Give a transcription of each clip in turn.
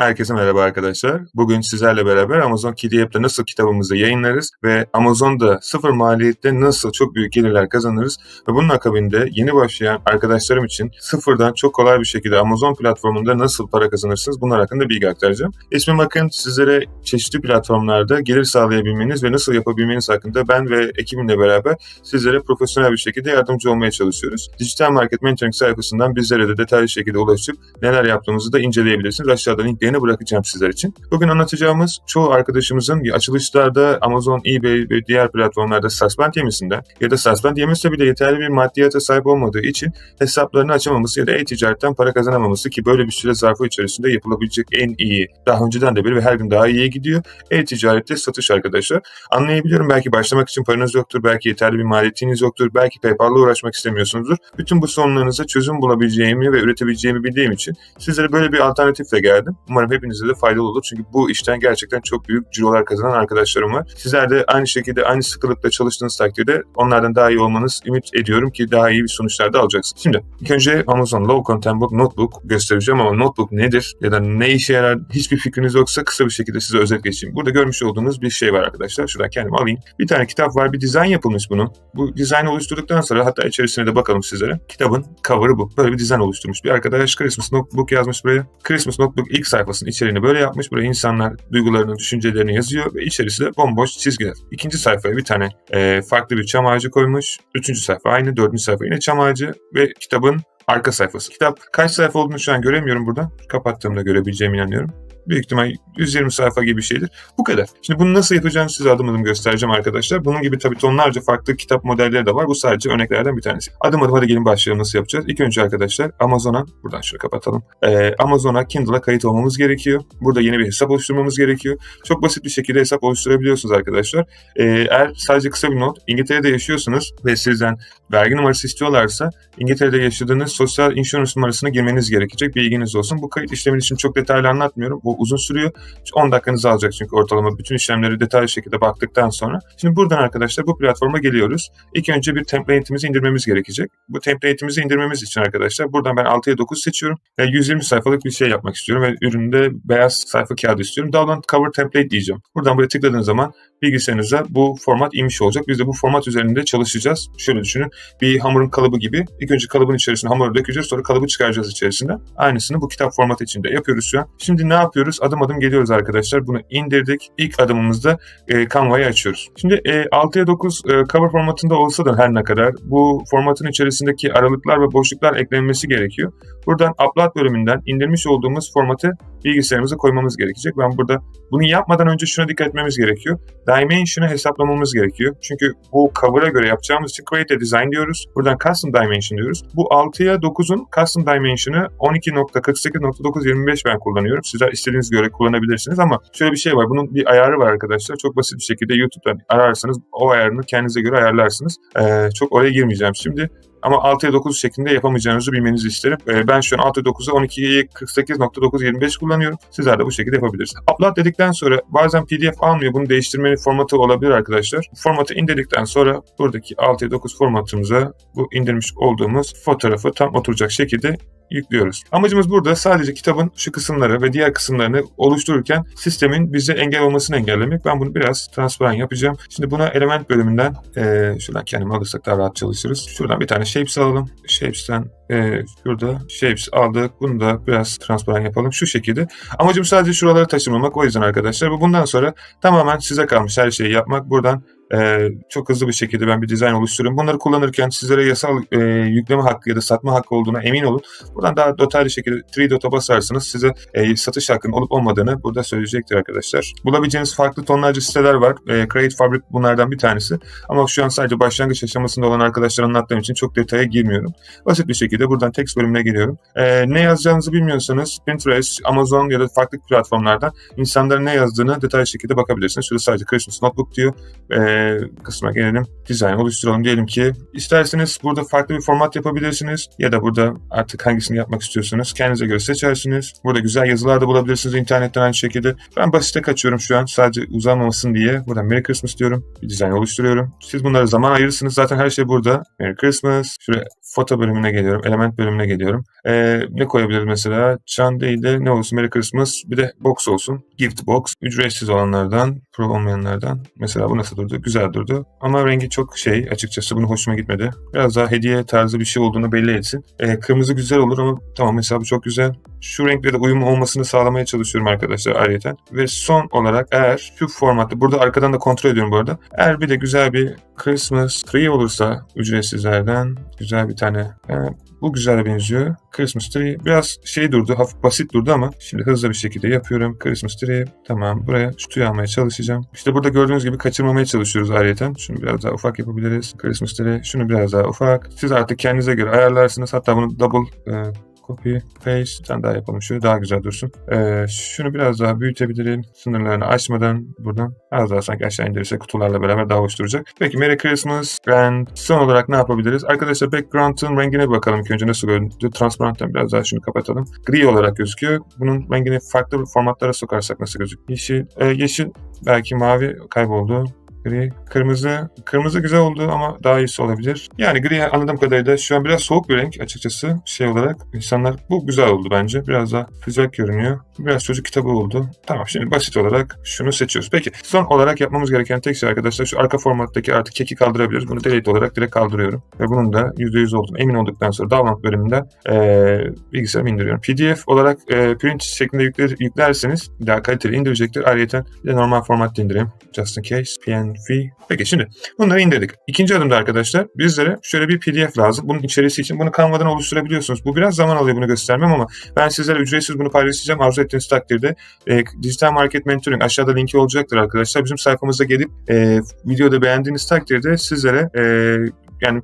Herkese merhaba arkadaşlar. Bugün sizlerle beraber Amazon KDP'de nasıl kitabımızı yayınlarız ve Amazon'da sıfır maliyette nasıl çok büyük gelirler kazanırız ve bunun akabinde yeni başlayan arkadaşlarım için sıfırdan çok kolay bir şekilde Amazon platformunda nasıl para kazanırsınız bunlar hakkında bilgi aktaracağım. İsmim bakın sizlere çeşitli platformlarda gelir sağlayabilmeniz ve nasıl yapabilmeniz hakkında ben ve ekibimle beraber sizlere profesyonel bir şekilde yardımcı olmaya çalışıyoruz. Dijital Market Mentoring sayfasından bizlere de detaylı şekilde ulaşıp neler yaptığımızı da inceleyebilirsiniz. Aşağıda linklerini bırakacağım sizler için. Bugün anlatacağımız çoğu arkadaşımızın açılışlarda Amazon, eBay ve diğer platformlarda suspend yemesinden ya da suspend yemesi bile yeterli bir maddiyata sahip olmadığı için hesaplarını açamaması ya da e-ticaretten para kazanamaması ki böyle bir süre zarfı içerisinde yapılabilecek en iyi, daha önceden de beri ve her gün daha iyiye gidiyor. E-ticarette satış arkadaşlar. Anlayabiliyorum belki başlamak için paranız yoktur, belki yeterli bir maliyetiniz yoktur, belki PayPal'la uğraşmak istemiyorsunuzdur. Bütün bu sorunlarınıza çözüm bulabileceğimi ve üretebileceğimi bildiğim için sizlere böyle bir alternatifle geldim. Umarım hepinize de faydalı olur. Çünkü bu işten gerçekten çok büyük cirolar kazanan arkadaşlarım var. Sizler de aynı şekilde aynı sıkılıkla çalıştığınız takdirde onlardan daha iyi olmanız ümit ediyorum ki daha iyi bir sonuçlar da alacaksınız. Şimdi ilk önce Amazon Low Content Book Notebook göstereceğim ama notebook nedir ya da ne işe yarar hiçbir fikriniz yoksa kısa bir şekilde size özet geçeyim. Burada görmüş olduğunuz bir şey var arkadaşlar. Şuradan kendimi alayım. Bir tane kitap var. Bir dizayn yapılmış bunun. Bu dizaynı oluşturduktan sonra hatta içerisine de bakalım sizlere. Kitabın cover'ı bu. Böyle bir dizayn oluşturmuş. Bir arkadaş Christmas Notebook yazmış buraya. Christmas Notebook ilk sayfasının içeriğini böyle yapmış. Buraya insanlar duygularını, düşüncelerini yazıyor ve içerisi de bomboş çizgiler. İkinci sayfaya bir tane e, farklı bir çam ağacı koymuş. Üçüncü sayfa aynı. Dördüncü sayfa yine çam ağacı ve kitabın arka sayfası. Kitap kaç sayfa olduğunu şu an göremiyorum burada. Kapattığımda görebileceğime inanıyorum. Büyük ihtimal 120 sayfa gibi bir şeydir. Bu kadar. Şimdi bunu nasıl yapacağını size adım adım göstereceğim arkadaşlar. Bunun gibi tabii tonlarca farklı kitap modelleri de var. Bu sadece örneklerden bir tanesi. Adım adım hadi gelin başlayalım nasıl yapacağız. İlk önce arkadaşlar Amazon'a, buradan şöyle kapatalım. Ee, Amazon'a Kindle'a kayıt olmamız gerekiyor. Burada yeni bir hesap oluşturmamız gerekiyor. Çok basit bir şekilde hesap oluşturabiliyorsunuz arkadaşlar. Ee, eğer sadece kısa bir not, İngiltere'de yaşıyorsunuz ve sizden vergi numarası istiyorlarsa İngiltere'de yaşadığınız sosyal insurance numarasına girmeniz gerekecek. Bilginiz olsun. Bu kayıt işlemi için çok detaylı anlatmıyorum. Bu uzun sürüyor. 10 dakikanızı alacak çünkü ortalama bütün işlemleri detaylı şekilde baktıktan sonra. Şimdi buradan arkadaşlar bu platforma geliyoruz. İlk önce bir template'imizi indirmemiz gerekecek. Bu template'imizi indirmemiz için arkadaşlar buradan ben 6'ya 9 seçiyorum ve 120 sayfalık bir şey yapmak istiyorum ve üründe beyaz sayfa kağıdı istiyorum. Download cover template diyeceğim. Buradan buraya tıkladığınız zaman bilgisayarınıza bu format inmiş olacak. Biz de bu format üzerinde çalışacağız. Şöyle düşünün. Bir hamurun kalıbı gibi. İlk önce kalıbın içerisine hamuru dökeceğiz. Sonra kalıbı çıkaracağız içerisinde. Aynısını bu kitap formatı içinde yapıyoruz şu an. Şimdi ne yapıyoruz? Adım adım geliyoruz arkadaşlar. Bunu indirdik. İlk adımımızda e, Canva'yı açıyoruz. Şimdi e, 6'ya 9 e, cover formatında olsa da her ne kadar bu formatın içerisindeki aralıklar ve boşluklar eklenmesi gerekiyor. Buradan upload bölümünden indirmiş olduğumuz formatı bilgisayarımıza koymamız gerekecek. Ben burada bunu yapmadan önce şuna dikkat etmemiz gerekiyor. Dimension'ı hesaplamamız gerekiyor. Çünkü bu cover'a göre yapacağımız için Create Design diyoruz. Buradan Custom Dimension diyoruz. Bu 6'ya 9'un Custom Dimension'ı 12.48.925 ben kullanıyorum. Sizler istediğiniz göre kullanabilirsiniz ama şöyle bir şey var. Bunun bir ayarı var arkadaşlar. Çok basit bir şekilde YouTube'dan ararsanız o ayarını kendinize göre ayarlarsınız. Ee, çok oraya girmeyeceğim şimdi. Ama 6'ya 9 şeklinde yapamayacağınızı bilmenizi isterim. Ee, ben şu an 6'ya 9'a 12'ye 48.925 kullanıyorum. Sizler de bu şekilde yapabilirsiniz. Upload dedikten sonra bazen PDF almıyor. Bunu değiştirmenin formatı olabilir arkadaşlar. Formatı indirdikten sonra buradaki 6'ya 9 formatımıza bu indirmiş olduğumuz fotoğrafı tam oturacak şekilde yüklüyoruz. Amacımız burada sadece kitabın şu kısımları ve diğer kısımlarını oluştururken sistemin bize engel olmasını engellemek. Ben bunu biraz transparan yapacağım. Şimdi buna element bölümünden e, şuradan kendimi alırsak daha rahat çalışırız. Şuradan bir tane shapes alalım. Shapes'ten e, şurada shapes aldık. Bunu da biraz transparan yapalım. Şu şekilde. Amacım sadece şuraları taşımamak. O yüzden arkadaşlar bundan sonra tamamen size kalmış her şeyi yapmak. Buradan ee, çok hızlı bir şekilde ben bir dizayn oluşturuyorum. Bunları kullanırken sizlere yasal e, yükleme hakkı ya da satma hakkı olduğuna emin olun. Buradan daha detaylı şekilde 3 dot'a basarsınız size e, satış hakkının olup olmadığını burada söyleyecektir arkadaşlar. Bulabileceğiniz farklı tonlarca siteler var. E, Create Fabric bunlardan bir tanesi. Ama şu an sadece başlangıç aşamasında olan arkadaşlar anlattığım için çok detaya girmiyorum. Basit bir şekilde buradan text bölümüne geliyorum. E, ne yazacağınızı bilmiyorsanız Pinterest, Amazon ya da farklı platformlardan insanların ne yazdığını detaylı şekilde bakabilirsiniz. Şurada sadece Christmas Notebook diyor. E, kısmına gelelim. Dizayn oluşturalım. Diyelim ki isterseniz burada farklı bir format yapabilirsiniz ya da burada artık hangisini yapmak istiyorsanız kendinize göre seçersiniz. Burada güzel yazılar da bulabilirsiniz internetten aynı şekilde. Ben basite kaçıyorum şu an sadece uzanmamasın diye. Buradan Merry Christmas diyorum. Bir dizayn oluşturuyorum. Siz bunlara zaman ayırırsınız. Zaten her şey burada. Merry Christmas. Şuraya foto bölümüne geliyorum. element bölümüne geliyorum. Ee, ne koyabiliriz mesela? Can değil de ne olsun? Merry Christmas. Bir de box olsun. Gift box. Ücretsiz olanlardan, pro olmayanlardan. Mesela bu nasıl durdu? Güzel durdu. Ama rengi çok şey. Açıkçası bunu hoşuma gitmedi. Biraz daha hediye tarzı bir şey olduğunu belli etsin. Ee, kırmızı güzel olur ama tamam mesela bu çok güzel. Şu renkle de uyum olmasını sağlamaya çalışıyorum arkadaşlar ayrıca. Ve son olarak eğer şu formatta, burada arkadan da kontrol ediyorum bu arada. Eğer bir de güzel bir Christmas tree olursa ücretsizlerden güzel bir tane. He, bu güzel benziyor. Christmas tree biraz şey durdu, hafif basit durdu ama şimdi hızlı bir şekilde yapıyorum. Christmas tree tamam buraya şu tüy almaya çalışacağım. İşte burada gördüğünüz gibi kaçırmamaya çalışıyoruz ayrıca. Şunu biraz daha ufak yapabiliriz. Christmas tree şunu biraz daha ufak. Siz artık kendinize göre ayarlarsınız. Hatta bunu double e, Copy, paste. Tane daha yapalım. Şöyle daha güzel dursun. Ee, şunu biraz daha büyütebilirim. Sınırlarını açmadan buradan. Az daha sanki aşağı indirirse kutularla beraber daha hoş duracak. Peki Merry Christmas. And son olarak ne yapabiliriz? Arkadaşlar background'ın rengine bakalım ki önce nasıl göründü. Transparent'tan biraz daha şunu kapatalım. Gri olarak gözüküyor. Bunun rengini farklı formatlara sokarsak nasıl gözüküyor? Yeşil, e, yeşil belki mavi kayboldu. Gri, kırmızı. Kırmızı güzel oldu ama daha iyisi olabilir. Yani gri anladığım kadarıyla şu an biraz soğuk bir renk açıkçası şey olarak. insanlar bu güzel oldu bence. Biraz daha sıcak görünüyor. Biraz çocuk kitabı oldu. Tamam şimdi basit olarak şunu seçiyoruz. Peki son olarak yapmamız gereken tek şey arkadaşlar şu arka formattaki artık keki kaldırabiliriz. Bunu delete olarak direkt kaldırıyorum. Ve bunun da %100 olduğunu emin olduktan sonra download bölümünden ee, bilgisayarıma indiriyorum. PDF olarak e, print şeklinde yükler, yüklerseniz daha kaliteli indirecektir. Ayrıca normal formatta indireyim. Just in case. PNG. Peki şimdi bunları indirdik. İkinci adımda arkadaşlar bizlere şöyle bir PDF lazım. Bunun içerisi için bunu Canva'dan oluşturabiliyorsunuz. Bu biraz zaman alıyor bunu göstermem ama ben sizlere ücretsiz bunu paylaşacağım. Arzu ettiğiniz takdirde e, Dijital Market Mentoring aşağıda linki olacaktır arkadaşlar. Bizim sayfamıza gelip e, videoda beğendiğiniz takdirde sizlere e, yani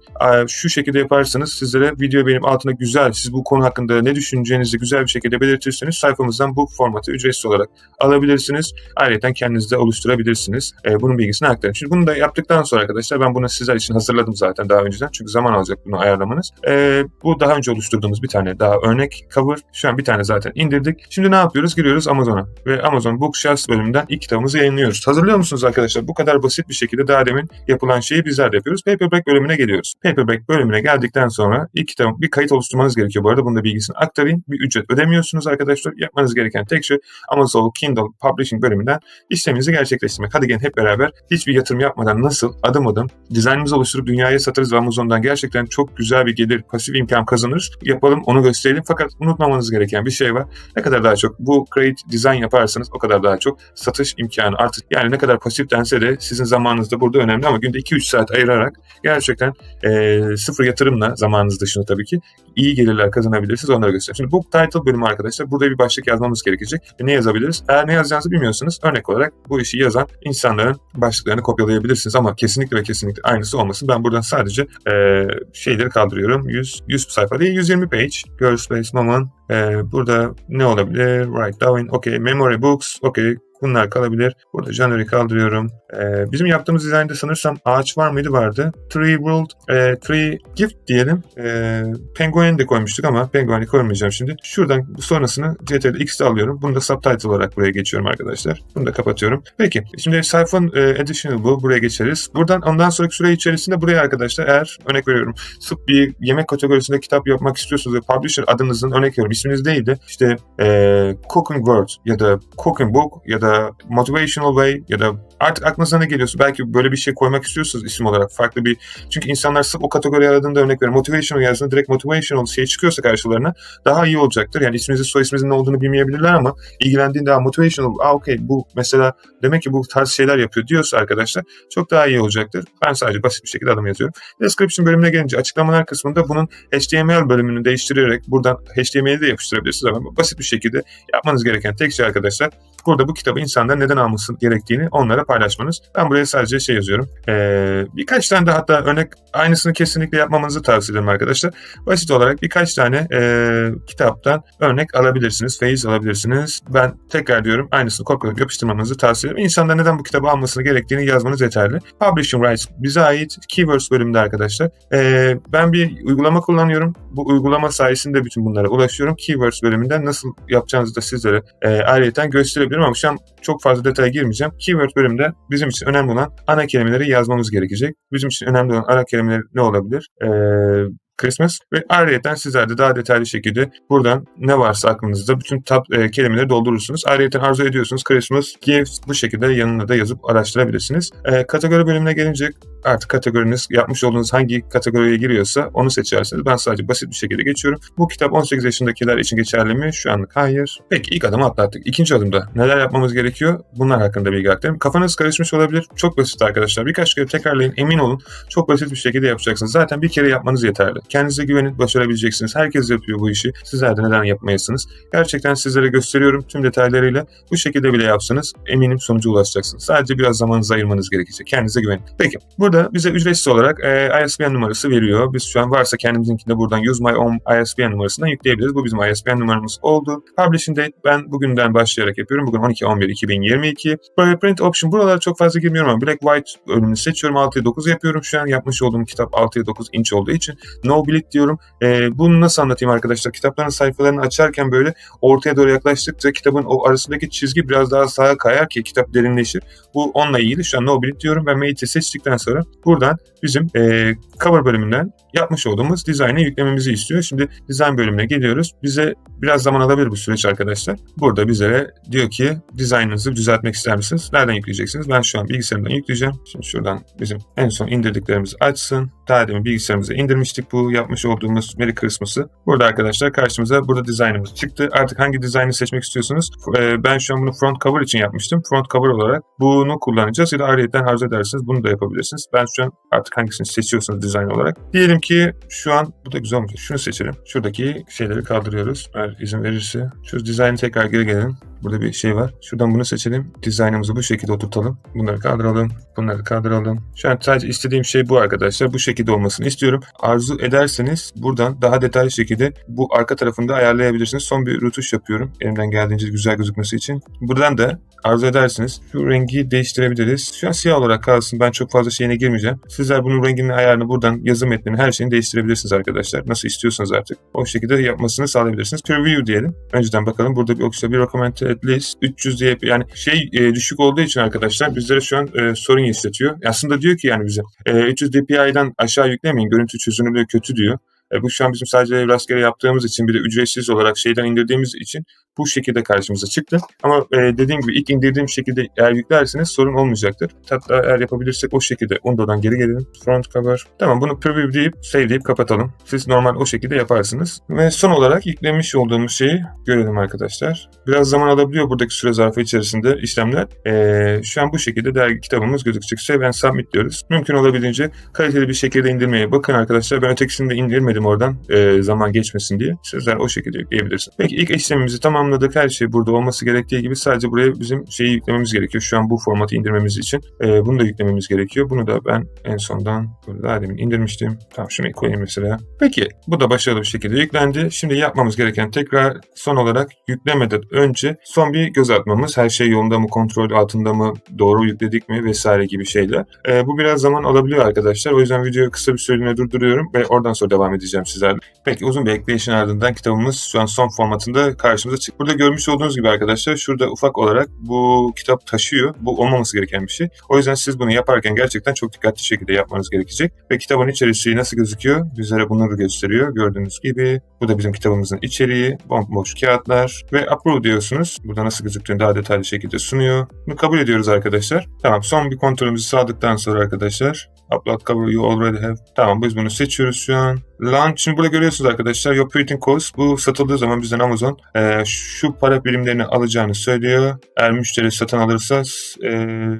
şu şekilde yaparsanız sizlere video benim altına güzel, siz bu konu hakkında ne düşüneceğinizi güzel bir şekilde belirtirseniz sayfamızdan bu formatı ücretsiz olarak alabilirsiniz. Ayrıca kendiniz de oluşturabilirsiniz. E, bunun bilgisini aktarın. Şimdi bunu da yaptıktan sonra arkadaşlar ben bunu sizler için hazırladım zaten daha önceden. Çünkü zaman alacak bunu ayarlamanız. E, bu daha önce oluşturduğumuz bir tane daha örnek cover. Şu an bir tane zaten indirdik. Şimdi ne yapıyoruz? Giriyoruz Amazon'a. Ve Amazon Bookshelves bölümünden ilk kitabımızı yayınlıyoruz. Hazırlıyor musunuz arkadaşlar? Bu kadar basit bir şekilde daha demin yapılan şeyi bizler de yapıyoruz. Paperback bölümüne geliyoruz. Paperback bölümüne geldikten sonra ilk kitabın bir kayıt oluşturmanız gerekiyor. Bu arada bunu da bilgisini aktarayım. Bir ücret ödemiyorsunuz arkadaşlar. Yapmanız gereken tek şey Amazon Kindle Publishing bölümünden işleminizi gerçekleştirmek. Hadi gelin hep beraber hiçbir yatırım yapmadan nasıl adım adım dizaynımızı oluşturup dünyaya satarız ve Amazon'dan gerçekten çok güzel bir gelir, pasif imkan kazanırız. Yapalım, onu gösterelim. Fakat unutmamanız gereken bir şey var. Ne kadar daha çok bu create design yaparsanız o kadar daha çok satış imkanı artık. Yani ne kadar pasif dense de sizin zamanınız da burada önemli ama günde 2-3 saat ayırarak gerçekten e, sıfır yatırımla zamanınız dışında tabii ki iyi gelirler kazanabilirsiniz onları göstereyim. Şimdi bu title bölümü arkadaşlar burada bir başlık yazmamız gerekecek. Ne yazabiliriz? Eğer ne yazacağınızı bilmiyorsanız örnek olarak bu işi yazan insanların başlıklarını kopyalayabilirsiniz ama kesinlikle ve kesinlikle aynısı olmasın. Ben buradan sadece e, şeyleri kaldırıyorum. 100, 100 sayfa değil 120 page. Girl Space Moment. E, burada ne olabilir? Write down. Okay. Memory books. Okay. Bunlar kalabilir. Burada January kaldırıyorum. Ee, bizim yaptığımız dizaynda sanırsam ağaç var mıydı? Vardı. Tree World, e, Tree Gift diyelim. E, Penguin de koymuştuk ama Penguin'i koymayacağım şimdi. Şuradan sonrasını CTRL X'de alıyorum. Bunu da subtitle olarak buraya geçiyorum arkadaşlar. Bunu da kapatıyorum. Peki. Şimdi sayfanın e, additional bu. Buraya geçeriz. Buradan ondan sonraki süre içerisinde buraya arkadaşlar eğer örnek veriyorum bir yemek kategorisinde kitap yapmak istiyorsunuz ve publisher adınızın örnek veriyorum isminiz değil de işte e, Cooking World ya da Cooking Book ya da Motivational Way ya da artık aklınıza ne geliyorsa belki böyle bir şey koymak istiyorsunuz isim olarak farklı bir çünkü insanlar sırf o kategori aradığında örnek veriyorum motivational yazdığında direkt motivational şey çıkıyorsa karşılarına daha iyi olacaktır. Yani isminizin soy isminizin ne olduğunu bilmeyebilirler ama ilgilendiğinde ha, motivational aa okey bu mesela demek ki bu tarz şeyler yapıyor diyorsa arkadaşlar çok daha iyi olacaktır. Ben sadece basit bir şekilde adım yazıyorum. Description bölümüne gelince açıklamalar kısmında bunun HTML bölümünü değiştirerek buradan HTML'i de yapıştırabilirsiniz ama basit bir şekilde yapmanız gereken tek şey arkadaşlar burada bu kitabı insanlar neden alması gerektiğini onlara paylaşmanız. Ben buraya sadece şey yazıyorum. Ee, birkaç tane de hatta örnek aynısını kesinlikle yapmamanızı tavsiye ederim arkadaşlar. Basit olarak birkaç tane e, kitaptan örnek alabilirsiniz. Feyiz alabilirsiniz. Ben tekrar diyorum aynısını kopyalayıp yapıştırmanızı tavsiye ederim. İnsanlar neden bu kitabı almasını gerektiğini yazmanız yeterli. Publishing Rights bize ait Keywords bölümünde arkadaşlar. Ee, ben bir uygulama kullanıyorum. Bu uygulama sayesinde bütün bunlara ulaşıyorum. Keywords bölümünden nasıl yapacağınızı da sizlere e, ayrıca gösterebilirim ama şu an çok fazla detaya girmeyeceğim. Keyword bölümünde bizim için önemli olan ana kelimeleri yazmamız gerekecek. Bizim için önemli olan ana kelimeler ne olabilir? Ee, Christmas ve ayrıyeten sizler de daha detaylı şekilde buradan ne varsa aklınızda bütün tab e, kelimeleri doldurursunuz. Ayrıyeten arzu ediyorsunuz Christmas gifts bu şekilde yanına da yazıp araştırabilirsiniz. E, kategori bölümüne gelince artık kategoriniz yapmış olduğunuz hangi kategoriye giriyorsa onu seçersiniz. Ben sadece basit bir şekilde geçiyorum. Bu kitap 18 yaşındakiler için geçerli mi? Şu anlık hayır. Peki ilk adımı atlattık. İkinci adımda neler yapmamız gerekiyor? Bunlar hakkında bilgi aktarayım. Kafanız karışmış olabilir. Çok basit arkadaşlar. Birkaç kere tekrarlayın. Emin olun. Çok basit bir şekilde yapacaksınız. Zaten bir kere yapmanız yeterli. Kendinize güvenin. Başarabileceksiniz. Herkes yapıyor bu işi. Sizler de neden yapmayasınız? Gerçekten sizlere gösteriyorum tüm detaylarıyla. Bu şekilde bile yapsanız eminim sonuca ulaşacaksınız. Sadece biraz zamanınızı ayırmanız gerekecek. Kendinize güvenin. Peki burada bize ücretsiz olarak e, ISBN numarası veriyor. Biz şu an varsa kendimizinkinde buradan Use My Own ISBN numarasından yükleyebiliriz. Bu bizim ISBN numaramız oldu. Publishing date ben bugünden başlayarak yapıyorum. Bugün 12-11-2022. Böyle print option buralara çok fazla girmiyorum ama black white bölümünü seçiyorum. 6'ya 9 yapıyorum şu an. Yapmış olduğum kitap 6'ya 9 inç olduğu için no bleed diyorum. E, bunu nasıl anlatayım arkadaşlar? Kitapların sayfalarını açarken böyle ortaya doğru yaklaştıkça kitabın o arasındaki çizgi biraz daha sağa kayar ki kitap derinleşir. Bu onunla ilgili şu an no bleed diyorum ve mate'i seçtikten sonra buradan bizim e, cover bölümünden yapmış olduğumuz dizaynı yüklememizi istiyor. Şimdi dizayn bölümüne geliyoruz. Bize biraz zaman alabilir bu süreç arkadaşlar. Burada bizlere diyor ki dizaynınızı düzeltmek ister misiniz? Nereden yükleyeceksiniz? Ben şu an bilgisayarımdan yükleyeceğim. Şimdi şuradan bizim en son indirdiklerimizi açsın. Daha demin bilgisayarımıza indirmiştik bu yapmış olduğumuz Merry Christmas'ı. Burada arkadaşlar karşımıza burada dizaynımız çıktı. Artık hangi dizaynı seçmek istiyorsunuz? Ee, ben şu an bunu front cover için yapmıştım. Front cover olarak bunu kullanacağız ya da ayrıyeten arzu ederseniz bunu da yapabilirsiniz. Ben şu an artık hangisini seçiyorsanız dizayn olarak. Diyelim ki şu an bu da güzel olmuş. Şunu seçelim. Şuradaki şeyleri kaldırıyoruz. Eğer izin verirse. Şu dizaynı tekrar geri gelelim. Burada bir şey var. Şuradan bunu seçelim. Dizaynımızı bu şekilde oturtalım. Bunları kaldıralım. Bunları kaldıralım. Şu an sadece istediğim şey bu arkadaşlar. Bu şekilde olmasını istiyorum. Arzu ederseniz buradan daha detaylı şekilde bu arka tarafında ayarlayabilirsiniz. Son bir rutuş yapıyorum. Elimden geldiğince güzel gözükmesi için. Buradan da arzu ederseniz şu rengi değiştirebiliriz. Şu an siyah olarak kalsın. Ben çok fazla şeyine girmeyeceğim. Sizler bunun renginin ayarını buradan yazım metnini her şeyini değiştirebilirsiniz arkadaşlar. Nasıl istiyorsanız artık. O şekilde yapmasını sağlayabilirsiniz. Preview diyelim. Önceden bakalım. Burada bir oksa bir recommended at least 300 diye yani şey e, düşük olduğu için arkadaşlar bizlere şu an e, sorun yaşatıyor. Aslında diyor ki yani bize e, 300 dpi'den aşağı yüklemeyin. Görüntü çözünürlüğü kötü diyor. E, bu şu an bizim sadece rastgele yaptığımız için bir de ücretsiz olarak şeyden indirdiğimiz için bu şekilde karşımıza çıktı. Ama e, dediğim gibi ilk indirdiğim şekilde eğer yüklerseniz sorun olmayacaktır. Hatta eğer yapabilirsek o şekilde Undo'dan geri gelelim. Front cover. Tamam bunu preview deyip save deyip kapatalım. Siz normal o şekilde yaparsınız. Ve son olarak yüklemiş olduğumuz şeyi görelim arkadaşlar. Biraz zaman alabiliyor buradaki süre zarfı içerisinde işlemler. E, şu an bu şekilde dergi kitabımız gözükecek. Save and submit diyoruz. Mümkün olabildiğince kaliteli bir şekilde indirmeye bakın arkadaşlar. Ben ötekisini de indirmedim oradan e, zaman geçmesin diye. Sizler o şekilde yükleyebilirsiniz. Peki ilk işlemimizi tamamladık. Her şey burada olması gerektiği gibi sadece buraya bizim şeyi yüklememiz gerekiyor. Şu an bu formatı indirmemiz için. E, bunu da yüklememiz gerekiyor. Bunu da ben en sondan daha demin indirmiştim. Tamam şunu koyayım mesela. Peki bu da başarılı bir şekilde yüklendi. Şimdi yapmamız gereken tekrar son olarak yüklemeden önce son bir göz atmamız. Her şey yolunda mı, kontrol altında mı, doğru yükledik mi vesaire gibi şeyler. E, bu biraz zaman alabiliyor arkadaşlar. O yüzden videoyu kısa bir süreliğine durduruyorum ve oradan sonra devam edeceğim sizlerle. Peki uzun bir ekleşin ardından kitabımız şu an son formatında karşımıza çıktı. Burada görmüş olduğunuz gibi arkadaşlar şurada ufak olarak bu kitap taşıyor. Bu olmaması gereken bir şey. O yüzden siz bunu yaparken gerçekten çok dikkatli şekilde yapmanız gerekecek. Ve kitabın içeriği nasıl gözüküyor? Bizlere bunları gösteriyor. Gördüğünüz gibi bu da bizim kitabımızın içeriği. Bomboş kağıtlar ve approve diyorsunuz. Burada nasıl gözüktüğünü daha detaylı şekilde sunuyor. Bunu kabul ediyoruz arkadaşlar. Tamam son bir kontrolümüzü sağladıktan sonra arkadaşlar Upload cover you already have. Tamam biz bunu seçiyoruz şu an. Launch. Şimdi burada görüyorsunuz arkadaşlar. Your printing cost. Bu satıldığı zaman bizden Amazon e, şu para birimlerini alacağını söylüyor. Eğer müşteri satın alırsa e,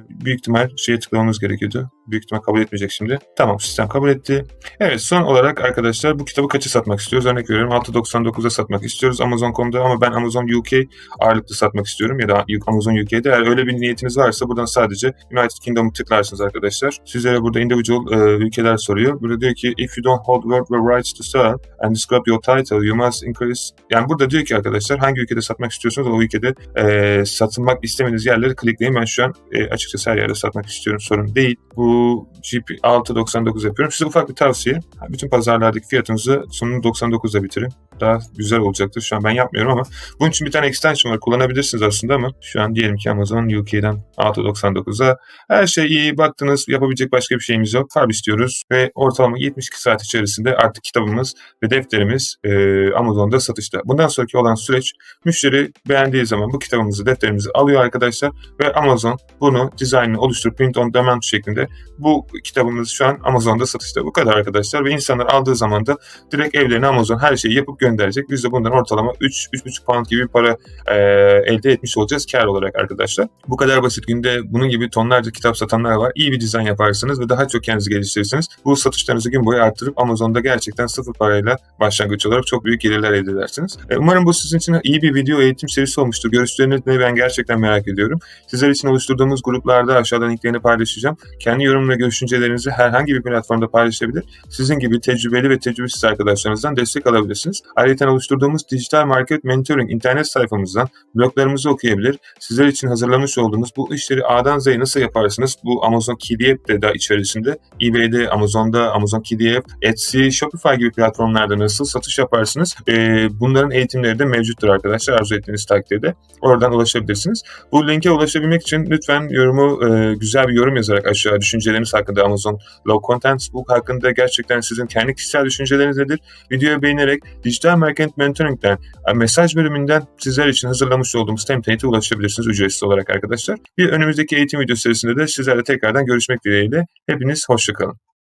büyük ihtimal şeye tıklamamız gerekiyordu. Büyük ihtimal kabul etmeyecek şimdi. Tamam sistem kabul etti. Evet son olarak arkadaşlar bu kitabı kaça satmak istiyoruz? Örnek veriyorum 6.99'a satmak istiyoruz Amazon.com'da ama ben Amazon UK ağırlıklı satmak istiyorum ya da Amazon UK'de. Eğer öyle bir niyetiniz varsa buradan sadece United Kingdom'u tıklarsınız arkadaşlar. Sizlere burada individual e, ülkeler soruyor. Burada diyor ki if you don't hold word rights to sell and describe your title, you must increase. Yani burada diyor ki arkadaşlar hangi ülkede satmak istiyorsanız o ülkede e, satılmak istemediğiniz yerleri klikleyin. Ben şu an e, açıkçası her yerde satmak istiyorum. Sorun değil. Bu GP 6.99 yapıyorum. Size ufak bir tavsiye. Bütün pazarlardaki fiyatınızı sonunu 99'da bitirin. Daha güzel olacaktır. Şu an ben yapmıyorum ama bunun için bir tane extension var. Kullanabilirsiniz aslında ama şu an diyelim ki Amazon UK'den 6.99'a her şey iyi baktınız yapabilecek başka bir şeyimiz yok. Publish diyoruz ve ortalama 72 saat içerisinde artık kitabımız ve defterimiz e, Amazon'da satışta. Bundan sonraki olan süreç müşteri beğendiği zaman bu kitabımızı, defterimizi alıyor arkadaşlar ve Amazon bunu dizaynını oluşturup print on demand şeklinde bu kitabımız şu an Amazon'da satışta. Bu kadar arkadaşlar ve insanlar aldığı zaman da direkt evlerine Amazon her şeyi yapıp gönderecek. Biz de bundan ortalama 3-3,5 pound gibi bir para e, elde etmiş olacağız kar olarak arkadaşlar. Bu kadar basit. Günde bunun gibi tonlarca kitap satanlar var. İyi bir dizayn yaparsınız ve daha çok kendinizi geliştirirsiniz. Bu satışlarınızı gün boyu arttırıp Amazon'da gerçekten sıfır parayla başlangıç olarak çok büyük gelirler elde edersiniz. E, umarım bu sizin için iyi bir video eğitim serisi olmuştur. Görüşlerinizi ben gerçekten merak ediyorum. Sizler için oluşturduğumuz gruplarda aşağıdan linklerini paylaşacağım. Kendi yorum ve düşüncelerinizi herhangi bir platformda paylaşabilir. Sizin gibi tecrübeli ve tecrübesiz arkadaşlarınızdan destek alabilirsiniz. Ayrıca oluşturduğumuz Dijital Market Mentoring internet sayfamızdan bloglarımızı okuyabilir. Sizler için hazırlamış olduğumuz bu işleri A'dan Z'ye nasıl yaparsınız? Bu Amazon KDP de da içerisinde. eBay'de, Amazon'da, Amazon KDP, Etsy, Shopify gibi platformlarda nasıl satış yaparsınız? Ee, bunların eğitimleri de mevcuttur arkadaşlar. Arzu ettiğiniz takdirde oradan ulaşabilirsiniz. Bu linke ulaşabilmek için lütfen yorumu e, güzel bir yorum yazarak aşağı düşünceleriniz hakkında Amazon Low Content Book hakkında gerçekten sizin kendi kişisel düşünceleriniz nedir? Videoyu beğenerek Dijital Market Mentoring'den e, mesaj bölümünden sizler için hazırlamış olduğumuz template'e ulaşabilirsiniz ücretsiz olarak arkadaşlar. Bir önümüzdeki eğitim video serisinde de sizlerle tekrardan görüşmek dileğiyle. Hepiniz hoşçakalın.